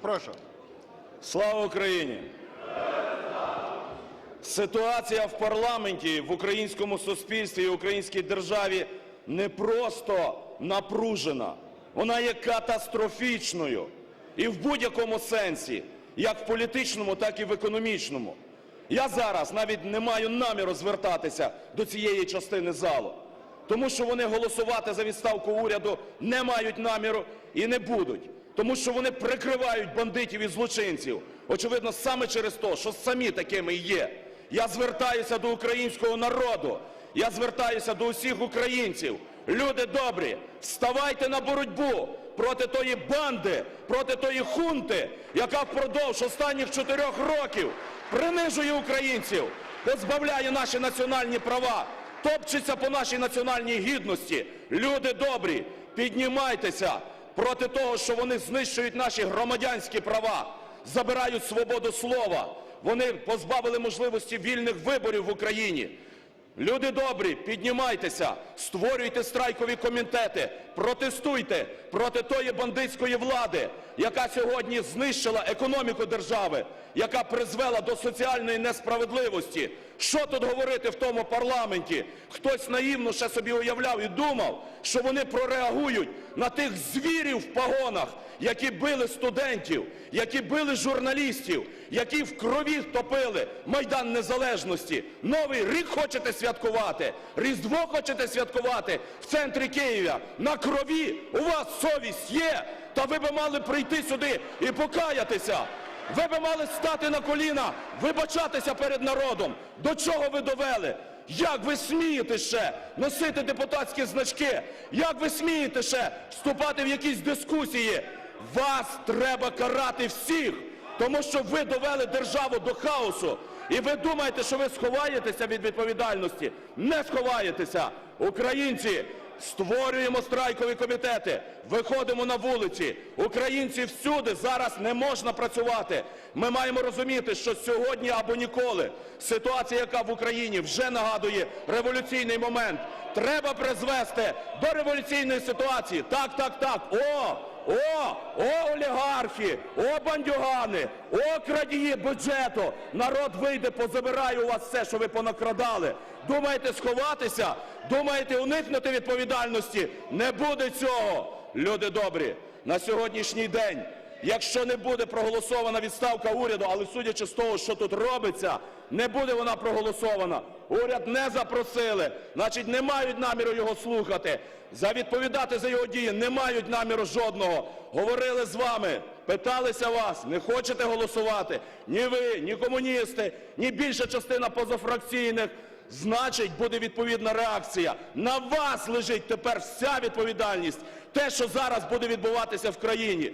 Прошу. Слава Україні! Ситуація в парламенті, в українському суспільстві і українській державі не просто напружена, вона є катастрофічною. І в будь-якому сенсі, як в політичному, так і в економічному. Я зараз навіть не маю наміру звертатися до цієї частини залу, тому що вони голосувати за відставку уряду не мають наміру і не будуть, тому що вони прикривають бандитів і злочинців. Очевидно, саме через те, що самі такими є. Я звертаюся до українського народу, я звертаюся до усіх українців. Люди добрі, вставайте на боротьбу проти тої банди, проти тої хунти, яка впродовж останніх чотирьох років принижує українців, позбавляє наші національні права, топчеться по нашій національній гідності. Люди добрі, піднімайтеся проти того, що вони знищують наші громадянські права, забирають свободу слова. Вони позбавили можливості вільних виборів в Україні. Люди добрі, піднімайтеся, створюйте страйкові комітети, протестуйте проти тої бандитської влади, яка сьогодні знищила економіку держави, яка призвела до соціальної несправедливості. Що тут говорити в тому парламенті? Хтось наївно ще собі уявляв і думав, що вони прореагують на тих звірів в погонах, які били студентів, які били журналістів, які в крові топили Майдан Незалежності. Новий рік хочете святкувати, Різдво хочете святкувати в центрі Києва. На крові у вас совість є, та ви би мали прийти сюди і покаятися. Ви би мали стати на коліна, вибачатися перед народом. До чого ви довели? Як ви смієте ще носити депутатські значки? Як ви смієте ще вступати в якісь дискусії? Вас треба карати всіх, тому що ви довели державу до хаосу. І ви думаєте, що ви сховаєтеся від відповідальності? Не сховаєтеся. Українці, створюємо страйкові комітети, виходимо на вулиці. Українці всюди зараз не можна працювати. Ми маємо розуміти, що сьогодні або ніколи ситуація, яка в Україні вже нагадує революційний момент. Треба призвести до революційної ситуації. Так, так, так. О! О, о, олігархи, о, бандюгани, о, крадії бюджету. Народ вийде, позабирає у вас все, що ви понакрадали. Думаєте сховатися? Думаєте уникнути відповідальності? Не буде цього. Люди добрі, на сьогоднішній день, якщо не буде проголосована відставка уряду, але судячи з того, що тут робиться, не буде вона проголосована. Уряд не запросили, значить не мають наміру його слухати. За відповідати за його дії не мають наміру жодного. Говорили з вами, питалися вас, не хочете голосувати? Ні ви, ні комуністи, ні більша частина позафракційних. Значить, буде відповідна реакція. На вас лежить тепер вся відповідальність. Те, що зараз буде відбуватися в країні.